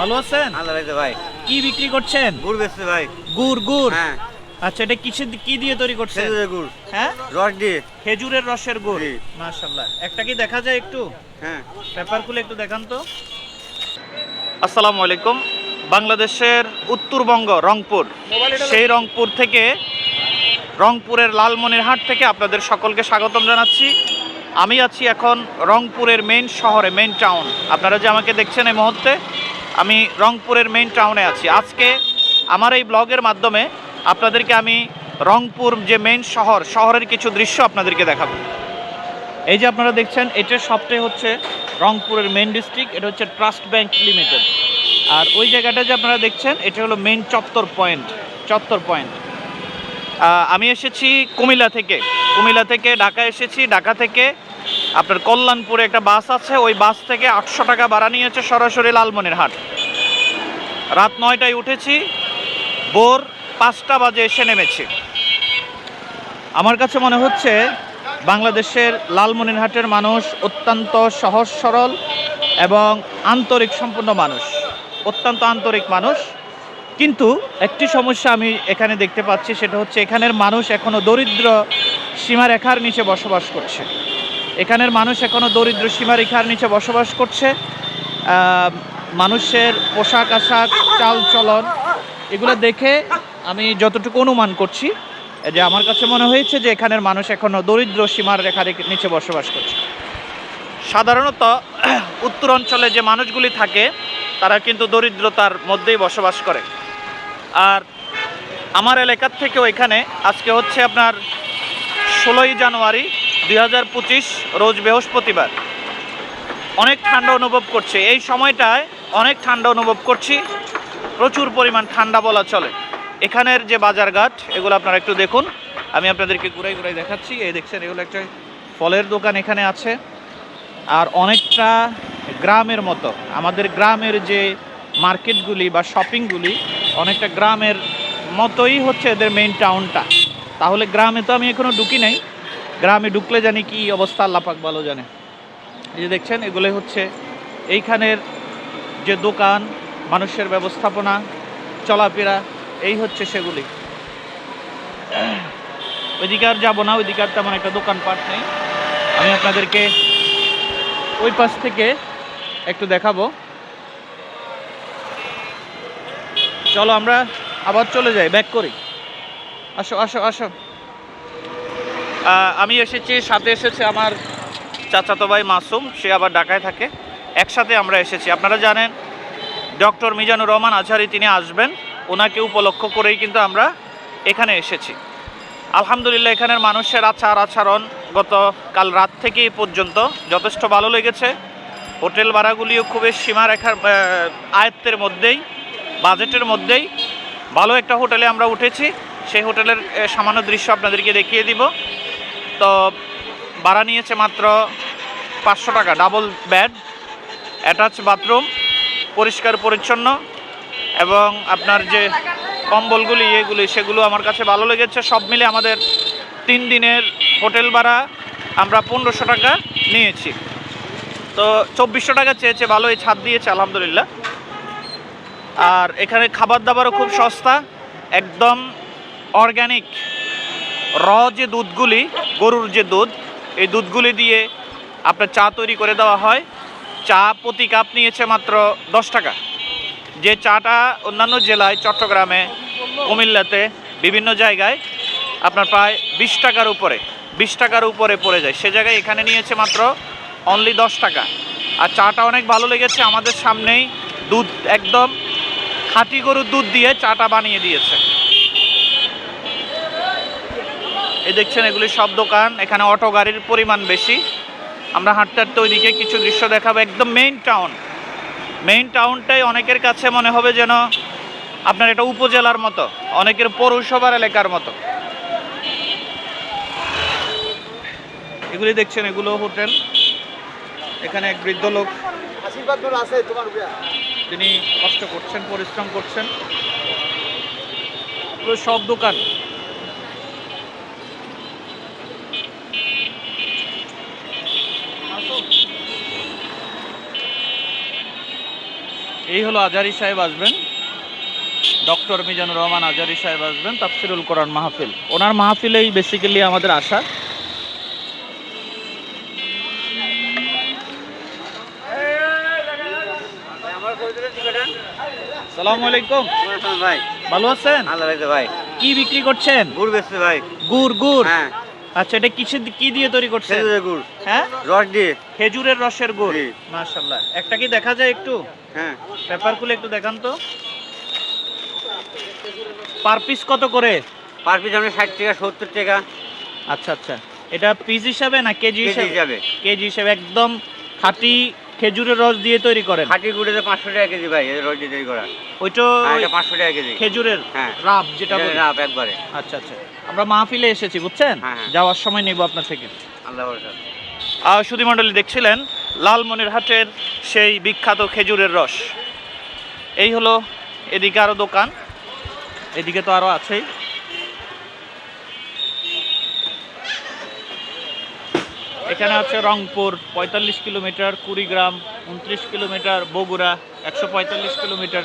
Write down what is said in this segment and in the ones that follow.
ভালো আছেন? আল্লাহ ভাই কি বিক্রি করছেন? গুড় বেচছে ভাই। গুড় গুড়? হ্যাঁ। আচ্ছা এটা কিসের কি দিয়ে তৈরি করছেন? খেজুরের গুড়। হ্যাঁ? রস দিয়ে। খেজুরের রসের গুড়। জি। মাশাআল্লাহ। একটা কি দেখা যায় একটু? হ্যাঁ। পেপার খুলে একটু দেখান তো। আসসালামু আলাইকুম বাংলাদেশের উত্তরবঙ্গ রংপুর। সেই রংপুর থেকে রংপুরের লালমনিরহাট থেকে আপনাদের সকলকে স্বাগতম জানাচ্ছি। আমি আছি এখন রংপুরের মেইন শহরে মেইন টাউন আপনারা যে আমাকে দেখছেন এই মুহূর্তে আমি রংপুরের মেইন টাউনে আছি। আজকে আমার এই ব্লগের মাধ্যমে আপনাদেরকে আমি রংপুর যে মেইন শহর, শহরের কিছু দৃশ্য আপনাদেরকে দেখাবো। এই যে আপনারা দেখছেন, এটার সবটাই হচ্ছে রংপুরের মেন ডিস্ট্রিক্ট এটা হচ্ছে ট্রাস্ট ব্যাংক লিমিটেড আর ওই জায়গাটা যে আপনারা দেখছেন, এটা হলো মেন চত্বর পয়েন্ট চত্বর পয়েন্ট আমি এসেছি কুমিল্লা থেকে। কুমিল্লা থেকে ঢাকা এসেছি। ঢাকা থেকে আপনার কল্যাণপুরে একটা বাস আছে, ওই বাস থেকে আটশো টাকা ভাড়া নিয়েছে সরাসরি লালমনিরহাট। রাত নয়টায় উঠেছি, ভোর পাঁচটা বাজে এসে নেমেছি। আমার কাছে মনে হচ্ছে বাংলাদেশের লালমনিরহাটের মানুষ অত্যন্ত সহজ সরল এবং আন্তরিক সম্পন্ন মানুষ, অত্যন্ত আন্তরিক মানুষ। কিন্তু একটি সমস্যা আমি এখানে দেখতে পাচ্ছি, সেটা হচ্ছে এখানের মানুষ এখনও দরিদ্র সীমারেখার নিচে বসবাস করছে। এখানের মানুষ এখনও দরিদ্র সীমারেখার নিচে বসবাস করছে। মানুষের পোশাক আশাক, চাল চলন, এগুলো দেখে আমি যতটুকু অনুমান করছি, যে আমার কাছে মনে হয়েছে যে এখানের মানুষ এখনও দরিদ্র সীমার রেখার নিচে বসবাস করছে। সাধারণত উত্তর অঞ্চলে যে মানুষগুলি থাকে, তারা কিন্তু দরিদ্রতার মধ্যেই বসবাস করে। আর আমার এলাকার থেকেও এখানে, আজকে হচ্ছে আপনার ষোলোই জানুয়ারি দুই হাজার পঁচিশ রোজ বৃহস্পতিবার। অনেক ঠান্ডা অনুভব করছে। এই সময়টায় অনেক ঠান্ডা অনুভব করছি। প্রচুর পরিমাণ ঠান্ডা বলা চলে। এখানের যে বাজারঘাট, এগুলো আপনারা একটু দেখুন। আমি আপনাদেরকে ঘুরাই ঘুরাই দেখাচ্ছি। এই দেখছেন, এগুলো একটা ফলের দোকান এখানে আছে। আর অনেকটা গ্রামের মতো। আমাদের গ্রামের যে মার্কেটগুলি বা শপিংগুলি, অনেকটা গ্রামের মতোই হচ্ছে এদের মেইন টাউনটা তাহলে গ্রামে তো আমি এখনও ঢুকি নাই। গ্রামে ঢুকলে জানি কি অবস্থা আল্লাপাক ভালো জানে। এই যে দেখছেন এগুলো হচ্ছে এইখানের যে দোকান, মানুষের ব্যবস্থাপনা, চলাফেরা, এই হচ্ছে সেগুলি। ওইদিকে আর যাব না, ওইদিকে আর তেমন একটা দোকানপাট নেই। আমি আপনাদেরকে ওই পাশ থেকে একটু দেখাবো। চলো আমরা আবার চলে যাই, ব্যাক করি। আসো আসো আসো। আমি এসেছি, সাথে এসেছে আমার চাচাতো ভাই মাসুম, সে আবার ঢাকায় থাকে। একসাথে আমরা এসেছি। আপনারা জানেন, ডক্টর মিজানুর রহমান আজহারি তিনি আসবেন। ওনাকে উপলক্ষ করেই কিন্তু আমরা এখানে এসেছি। আলহামদুলিল্লাহ, এখানের মানুষের আচার আচরণ গত কাল রাত থেকে এই পর্যন্ত যথেষ্ট ভালো লেগেছে। হোটেল ভাড়াগুলিও খুবই সীমারেখার আয়ত্তের মধ্যেই, বাজেটের মধ্যেই। ভালো একটা হোটেলে আমরা উঠেছি। সেই হোটেলের সামান্য দৃশ্য আপনাদেরকে দেখিয়ে দিব। তো ভাড়া নিয়েছে মাত্র পাঁচশো টাকা ডাবল বেড অ্যাটাচ বাথরুম পরিষ্কার পরিচ্ছন্ন এবং আপনার যে কম্বলগুলি, এগুলি, সেগুলো আমার কাছে ভালো লেগেছে। সব মিলে আমাদের তিন দিনের হোটেল ভাড়া আমরা পনেরোশো টাকা নিয়েছি। তো চব্বিশশো টাকা চেয়েছে ভালো এই ছাদ দিয়েছে, আলহামদুলিল্লাহ। আর এখানে খাবার দাবারও খুব সস্তা, একদম অর্গ্যানিক র যে দুধগুলি, গরুর যে দুধ, এই দুধগুলি দিয়ে আপনার চা তৈরি করে দেওয়া হয়। চা প্রতি কাপ নিয়েছে মাত্র দশ টাকা। যে চাটা অন্যান্য জেলায়, চট্টগ্রামে, কুমিল্লাতে, বিভিন্ন জায়গায় আপনার প্রায় বিশ টাকার উপরে, বিশ টাকার উপরে পড়ে যায়। সে জায়গায় এখানে নিয়েছে মাত্র অনলি দশ টাকা। আর চাটা অনেক ভালো লেগেছে। আমাদের সামনেই দুধ, একদম খাঁটি গরুর দুধ দিয়ে চাটা বানিয়ে দিয়েছে। এই দেখছেন এগুলি সব দোকান, এখানে অটো গাড়ির পরিমাণ বেশি। আমরা হাঁটতে হাঁটতে ওইদিকে কিছু দৃশ্য দেখাবো। একদম মেইন টাউন মেইন টাউনটাই অনেকের কাছে মনে হবে যেন আপনার এটা উপজেলার মতো, অনেকের পৌরসভার এলাকার মতো। এগুলি দেখছেন, এগুলো হোটেল। এখানে এক বৃদ্ধ লোক, তিনি কষ্ট করছেন, পরিশ্রম করছেন। সব দোকান। এই হলো আজারি সাহেব আসবেন। ডক্টর মিজানুর রহমান আজারি সাহেব আসবেন তাফসিরুল কোরআন মাহফিল। ওনার মাহফিলেই বেসিক্যালি আমাদের আশা। সালাম আলাইকুম। ভাই। ভালো আছেন? ভাই। কি বিক্রি করছেন? গুড় বেচছে ভাই। গুড় গুড়। হ্যাঁ। আচ্ছা এটা কিসে কি দিয়ে তৈরি করছেন খেজুরের গুড়। হ্যাঁ? রস দিয়ে। খেজুরের রসের গুড়। জি। মাশাআল্লাহ। একটা কি দেখা যায় একটু? হ্যাঁ। পেপার খুলে একটু দেখান তো। পার পিস কত করে? পার পিস আমরা ষাট টাকা সত্তর টাকা। আচ্ছা আচ্ছা। এটা পিস হিসাবে না কেজি কেজি হিসাবে? হিসাবে। কেজি হিসাবে। একদম খাঁটি খেজুরের রস দিয়ে তৈরি করেন? খাঁটি গুড়েতে পাঁচশো টাকা কেজি ভাই এই রস দিয়ে তৈরি করা। ওইটা হ্যাঁ পাঁচশো টাকা কেজি। খেজুরের হ্যাঁ। রাব যেটা বলে। রাপ একবারে। আচ্ছা আচ্ছা। আমরা মাহফিলে এসেছি বুঝছেন? হ্যাঁ, হ্যাঁ। যাওয়ার সময় নেব আপনার থেকে। আল্লাহ আর সুধী মণ্ডলী দেখছিলেন লালমনিরহাটের সেই বিখ্যাত খেজুরের রস। এই হলো এদিকে আরও দোকান। এদিকে তো আরও আছেই। এখানে আছে রংপুর, পঁয়তাল্লিশ কিলোমিটার, কুড়িগ্রাম, উনত্রিশ কিলোমিটার, বগুড়া, একশো পঁয়তাল্লিশ কিলোমিটার।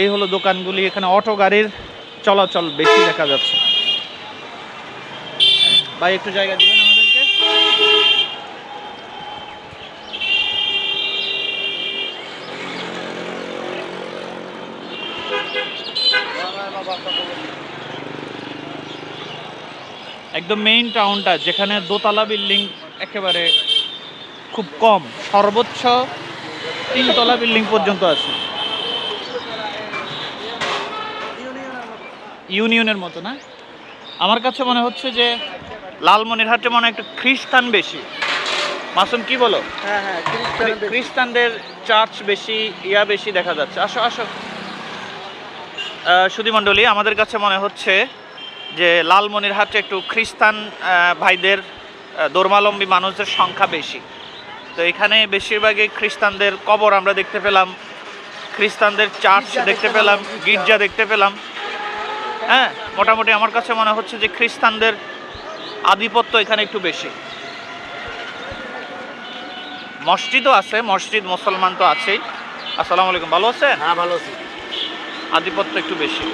এই হলো দোকানগুলি, এখানে অটো গাড়ির চলাচল বেশি দেখা যাচ্ছে। ভাই, একটু জায়গা দিবেন আমাদেরকে? একদম মেইন টাউনটা যেখানে দোতলা বিল্ডিং একেবারে খুব কম সর্বোচ্চ তিনতলা বিল্ডিং পর্যন্ত আছে। ইউনিয়নের মতো না? আমার কাছে মনে হচ্ছে যে লালমনিরহাটে মনে হয় একটু খ্রিস্টান বেশি। মাসুম কি বলো? হ্যাঁ হ্যাঁ খ্রিস্টানদের চার্চ বেশি ইয়া বেশি দেখা যাচ্ছে। আসো আসো। সুধী মণ্ডলী আমাদের কাছে মনে হচ্ছে যে লালমনিরহাটে একটু খ্রিস্টান ভাইদের আহ, ধর্মাবলম্বী মানুষদের সংখ্যা বেশি। তো এখানে বেশিরভাগই খ্রিস্টানদের কবর আমরা দেখতে পেলাম। খ্রিস্টানদের চার্চ দেখতে পেলাম গির্জা। দেখতে পেলাম। হ্যাঁ মোটামুটি আমার কাছে মনে হচ্ছে যে খ্রিস্টানদের আধিপত্য এখানে একটু বেশি। মসজিদও আছে মসজিদ মুসলমান তো আছেই। আসসালামু আলাইকুম ভালো আছেন? হ্যাঁ ভালো আছি। আধিপত্য একটু বেশি।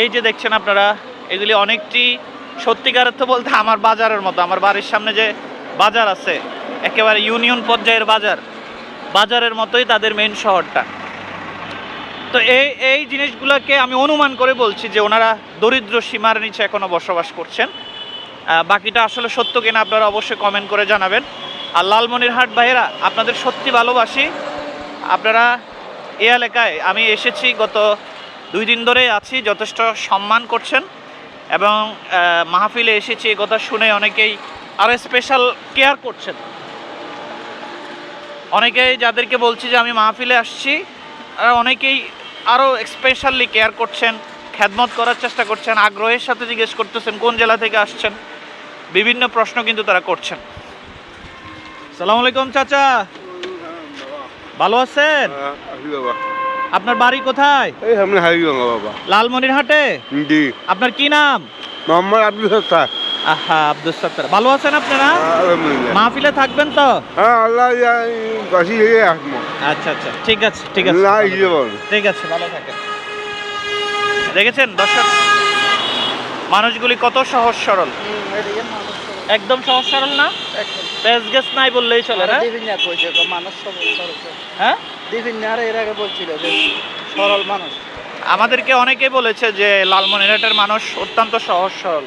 এই যে দেখছেন আপনারা, এগুলি অনেকটি সত্যিকার অর্থ বলতে আমার বাজারের মতো। আমার বাড়ির সামনে যে বাজার আছে, একেবারে ইউনিয়ন পর্যায়ের বাজার, বাজারের মতোই তাদের মেন শহরটা। তো এই এই জিনিসগুলোকে আমি অনুমান করে বলছি যে ওনারা দরিদ্র সীমার নিচে এখনও বসবাস করছেন। বাকিটা আসলে সত্য কিনা আপনারা অবশ্যই কমেন্ট করে জানাবেন। আর লালমনিরহাট ভাইয়েরা, আপনাদের সত্যি ভালোবাসি। আপনারা এই এলাকায়, আমি এসেছি গত দুই দিন ধরে আছি, যথেষ্ট সম্মান করছেন এবং মাহফিলে এসেছি, এ কথা শুনে অনেকেই আরও স্পেশাল কেয়ার করছেন। অনেকেই যাদেরকে বলছি যে আমি মাহফিলে আসছি অনেকেই আরও স্পেশালি কেয়ার করছেন, খেদমত করার চেষ্টা করছেন, আগ্রহের সাথে জিজ্ঞেস করতেছেন, কোন জেলা থেকে আসছেন, বিভিন্ন প্রশ্ন কিন্তু তারা করছেন। সালাম আলাইকুম চাচা। ভালো আছেন? আপনার বাড়ি কোথায়? এই সামনে হাবিগঙ্গা বাবা। লালমনিরহাটে? জি। আপনার কি নাম? মোহাম্মদ আব্দুল সত্তার। আহা আব্দুল সত্তার। ভালো আছেন আপনারা? আলহামদুলিল্লাহ। মাহফিলে থাকবেন তো? হ্যাঁ আল্লাহ বাসি থেকে আসব আচ্ছা আচ্ছা। ঠিক আছে ঠিক আছে। ঠিক আছে ভালো থাকেন। দেখেছেন দর্শক? মানুষগুলি কত সহজ সরল। একদম সহজ সরল না? পেস গেস নাই বললেই চলে না মানুষ সরল হ্যাঁ? বিভিন্ন আর এর আগে বলছিল যে সরল মানুষ। আমাদেরকে অনেকেই বলেছে যে লালমনিরহাটের মানুষ অত্যন্ত সহজ সরল।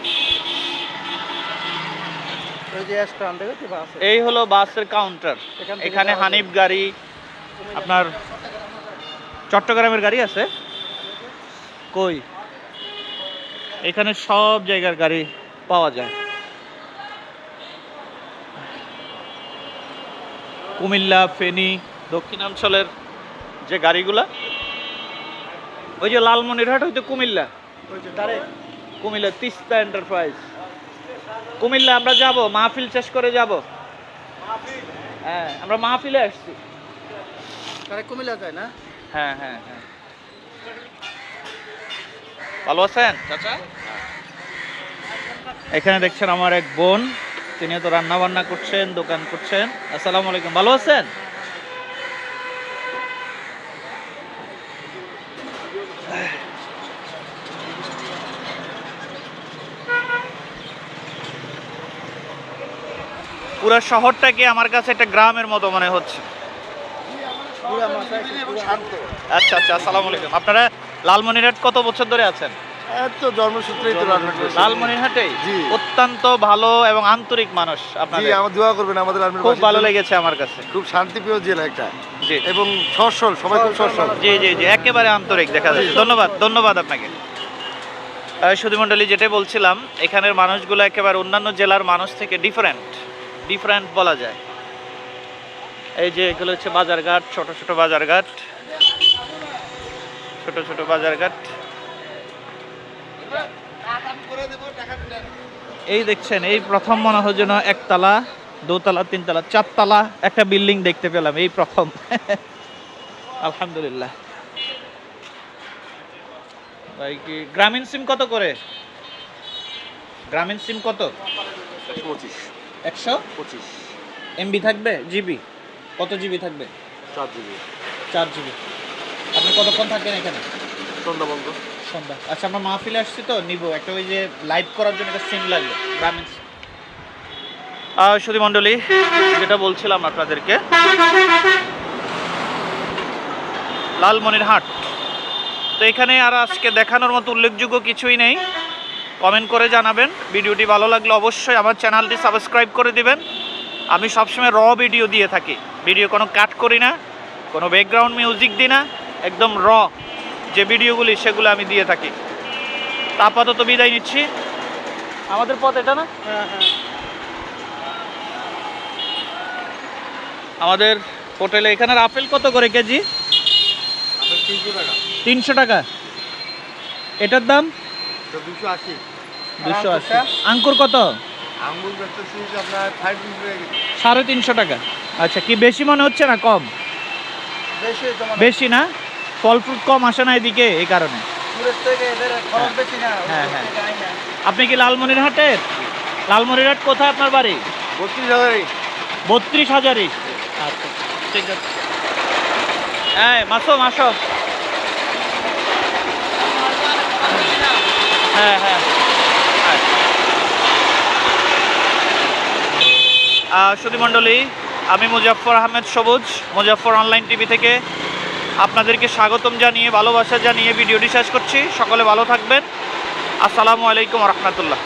এই হলো বাসের কাউন্টার এখানে হানিফ গাড়ি আপনার চট্টগ্রামের গাড়ি আছে? কই? এখানে সব জায়গার গাড়ি পাওয়া যায়। কুমিল্লা ফেনী দক্ষিণাঞ্চলের যে গাড়িগুলা ওই যে লালমনিরহাট হইতে কুমিল্লা। কুমিল্লা তিস্তা এন্টারপ্রাইজ। কুমিল্লা আমরা যাব মাহফিল শেষ করে যাব। হ্যাঁ আমরা মাহফিলে আসছি। কুমিল্লা যায় না? হ্যাঁ হ্যাঁ হ্যাঁ। ভালো আছেন? চাচা? এখানে দেখছেন আমার এক বোন। তিনি তো রান্না বান্না করছেন দোকান করছেন। আসসালামু আলাইকুম ভালো আছেন? পুরো শহরটাকে আমার কাছে একটা গ্রামের মতো মনে হচ্ছে? আচ্ছা আচ্ছা আসসালামু আলাইকুম। আপনারা লালমনিরহাট কত বছর ধরে আছেন? তো জন্মসূত্রেই তো লালমনিরহাটেই জি। অত্যন্ত ভালো এবং আন্তরিক মানুষ জি আমার দোয়া করবেন আমাদের আর্মির খুব ভালো লেগেছে আমার কাছে। খুব শান্তিপ্রিয় জেলা একটা জি। এবং সবাই খুব সরসল জি জি জি একেবারে আন্তরিক দেখা যাচ্ছে। ধন্যবাদ ধন্যবাদ আপনাকে। যেটা বলছিলাম এখানের মানুষগুলো একেবারে অন্যান্য জেলার মানুষ থেকে ডিফারেন্ট ডিফারেন্ট বলা যায়। এই যে এগুলো হচ্ছে বাজারঘাট ছোট ছোট বাজারঘাট। ছোট ছোট বাজারঘাট। এই দেখছেন এই প্রথম মনে হয় যেন একতলা দোতলা তিনতলা চারতলা একটা বিল্ডিং দেখতে পেলাম এই প্রথম। আলহামদুলিল্লাহ। ভাই কি গ্রামীণ সিম কত করে? গ্রামীণ সিম কত? একশো পঁচিশ। এমবি থাকবে? জিবি? কত জিবি থাকবে? চার জিবি। চার জিবি। আপনি কতক্ষণ থাকেন এখানে? সন্ধ্যা বন্ধ। সন্ধ্যা। আচ্ছা আমরা মাহফিলে আসছি তো নিব। একটা ওই যে লাইভ করার জন্য একটা সিম লাগবে গ্রামীণ সুধী মণ্ডলী যেটা বলছিলাম আপনাদেরকে লালমনিরহাট। তো এখানে আর আজকে দেখানোর মতো উল্লেখযোগ্য কিছুই নেই। কমেন্ট করে জানাবেন। ভিডিওটি ভালো লাগলে অবশ্যই আমার চ্যানেলটি সাবস্ক্রাইব করে দিবেন। আমি সবসময় র ভিডিও দিয়ে থাকি। ভিডিও কোনো কাট করি না কোনো ব্যাকগ্রাউন্ড মিউজিক দিই না একদম র যে ভিডিওগুলি সেগুলো আমি দিয়ে থাকি। আপাতত বিদায় নিচ্ছি। আমাদের পথ এটা না? হ্যাঁ হ্যাঁ। আমাদের হোটেলে এখানের আপেল কত করে কেজি? তিনশো টাকা। এটার দাম? দুশো আশি। দুশো আশি। আঙ্কুর কত। সাড়ে তিনশো টাকা আচ্ছা কি বেশি মনে হচ্ছে না কম? বেশি না? ফল ফ্রুট কম আসে না এদিকে এই কারণে। হ্যাঁ, হ্যাঁ। আপনি কি লালমনিরহাটের? লালমনিরহাট কোথায় আপনার বাড়ি? বত্রিশ হাজারই। বত্রিশ হাজারই। আচ্ছা ঠিক আছে। হ্যাঁ মাসো মাসো। হ্যাঁ হ্যাঁ। সুধী মণ্ডলী আমি মুজাফর আহমেদ সবুজ মুজাফর অনলাইন টিভি থেকে। আপনাদেরকে স্বাগতম জানিয়ে ভালোবাসা জানিয়ে ভিডিওটি শেষ করছি। সকলে ভালো থাকবেন। আসসালামু আলাইকুম রহমতুল্লাহ।